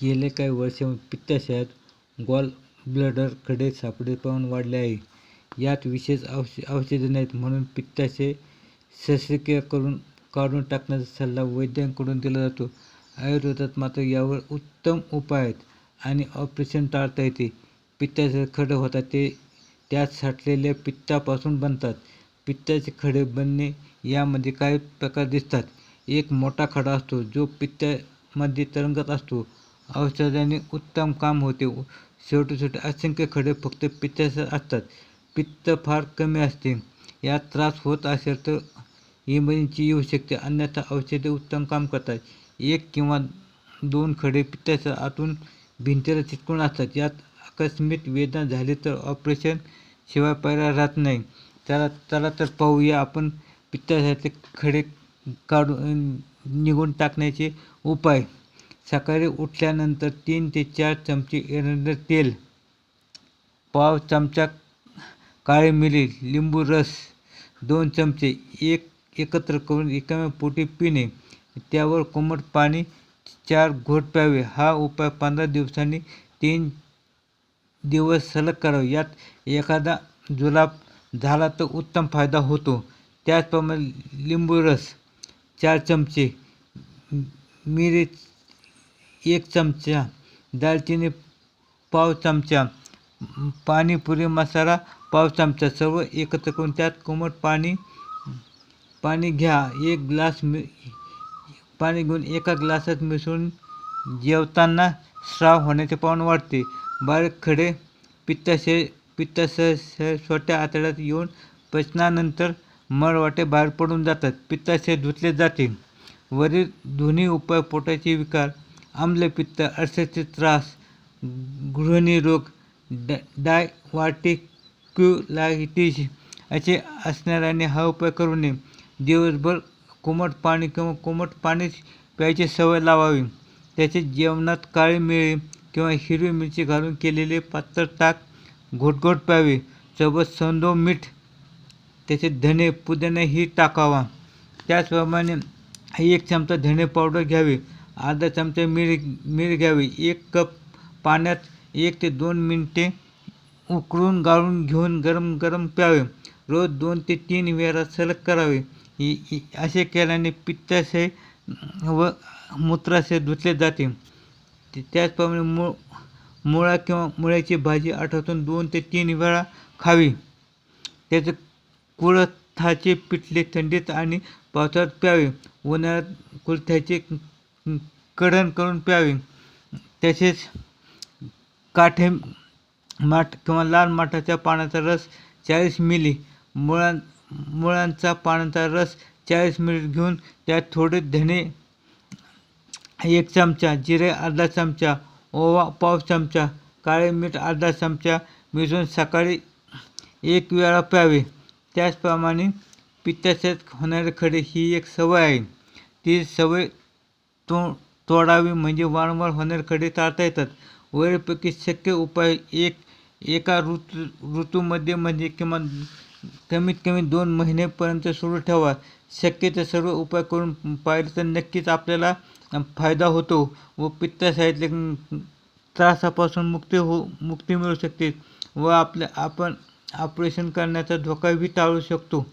गेल्या काही वर्षांत पित्ताशयात गॉल ब्लडरकडे खडे सापडे प्रमाण वाढले आहे. यात विशेष औष औषधे नाहीत म्हणून पित्ताशय शस्त्रक्रिया करून काढून टाकण्याचा सल्ला वैद्यांकडून दिला जातो. आयुर्वेदात मात्र यावर उत्तम उपाय आहेत आणि ऑपरेशन टाळता येते. पित्ताचे खडे होतात ते त्यात साठलेल्या पित्तापासून बनतात. पित्ताचे खडे बनणे यामध्ये काही प्रकार दिसतात. एक मोठा खडा असतो जो पित्तामध्ये तरंगत असतो. औषधाने उत्तम काम होते. छोटे छोटे असंख्य खडे फक्त पित्ताशयात असतात. पित्त फार कमी असते. यात त्रास होत असेल तर इमर्जन्सी येऊ शकते अन्यथा औषधे उत्तम काम करतात. एक किंवा दोन खडे पित्ताशयात आतून भिंतीला चिटकून असतात. यात आकस्मिक वेदना झाली तर ऑपरेशन शिवाय पर्याय राहत नाही. त्याला त्याला तर पाहूया आपण पित्ताशयातले खडे काढून निघून टाकण्याचे उपाय. सकाळी उठल्यानंतर तीन ते चार चमचे एरंड तेल, पाव चमचा काळी मिरी, लिंबू रस दोन चमचे एक एकत्र करून रिकाम्या पोटी पिणे. त्यावर कोमट पाणी चार घोट प्यावे. हा उपाय पंधरा दिवसांनी तीन दिवस सलग करावे यात एखादा जुलाब झाला तर उत्तम फायदा होतो. त्याचप्रमाणे लिंबूरस चार चमचे, मिरी एक चमचा, दालचिनी पाव चमचा, पाणीपुरी मसाला पाव चमचा सर्व एकत्र करून त्यात कोमट पाणी पाणी घ्या. एक ग्लास मि पाणी घेऊन एका ग्लासात मिसळून जेवताना स्राव होण्याचे प्रमाण वाढते. बारीक खडे पित्ताशय छोट्या आतड्यात येऊन पचनानंतर मळवाटे बाहेर पडून जातात. पित्ताशय धुतले जाते. वरील दोन्ही उपाय पोटाचे विकार, आम्लपित्त, अल्सरचे त्रास, गृहिणीरोग, डायव्हर्टिक्युलायटिस असे असणाऱ्याने हा उपाय करू नये. दिवसभर कोमट पाणी किंवा कोमट पाणीच प्यायची सवय लावावी. त्याचे जेवणात काळी मिळे किंवा हिरवी मिरची घालून केलेले पातळ ताक घोटघोट प्यावे. सोबत संदो मीठ त्याचे धणे, पुदिनाही टाकावा. त्याचप्रमाणे एक चमचा धणे पावडर घ्यावी. अर्धा चमचा मिरी घ्यावी. एक कप पाण्यात एक ते दोन मिनटे उकळून गाळून घेऊन गरम गरम प्यावे. रोज दोन ते तीन वेळा सलग करावे. असे केल्याने पित्ताशय व मूत्राशय धुतले जाते. त्याचप्रमाणे मुळा किंवा मुळ्याची भाजी आठवतून दोन ते तीन वेळा खावी. त्याचे कुळथाचे पिठले थंडीत आणि पावसाळ्यात प्यावे. उन्हाळ्यात कुळथ्याचे कढण करून प्यावे. तसेच काठे माठ किंवा लाल माठाच्या पानाचा रस चाळीस मिली, मुळां मुळांचा पानाचा रस चाळीस मिली घेऊन त्यात थोडे धणे एक चमचा, जिरे अर्धा चमचा, ओवा पाव चमचा, काळे मीठ अर्धा चमचा मिसळून सकाळी एक वेळा प्यावे. त्याचप्रमाणे पित्ताशयात होणारे खडे ही एक सवय आहे. ती सवय तो तोडावी म्हणजे वारंवार होणारे खडे टाळता येतात. वरीलपैकी शक्य उपाय एक एका ऋतू ऋतूमध्ये म्हणजे किमान कमीत कमी दोन महिनेपर्यंत सुरू ठेवा. शक्य ते सर्व उपाय करून पाहिले तर नक्कीच आपल्याला फायदा होतो व पित्ताशयातल्या त्रासापासून हो, मुक्ती मिळू शकते व आपण ऑपरेशन करण्याचा धोकाही टाळू शकतो.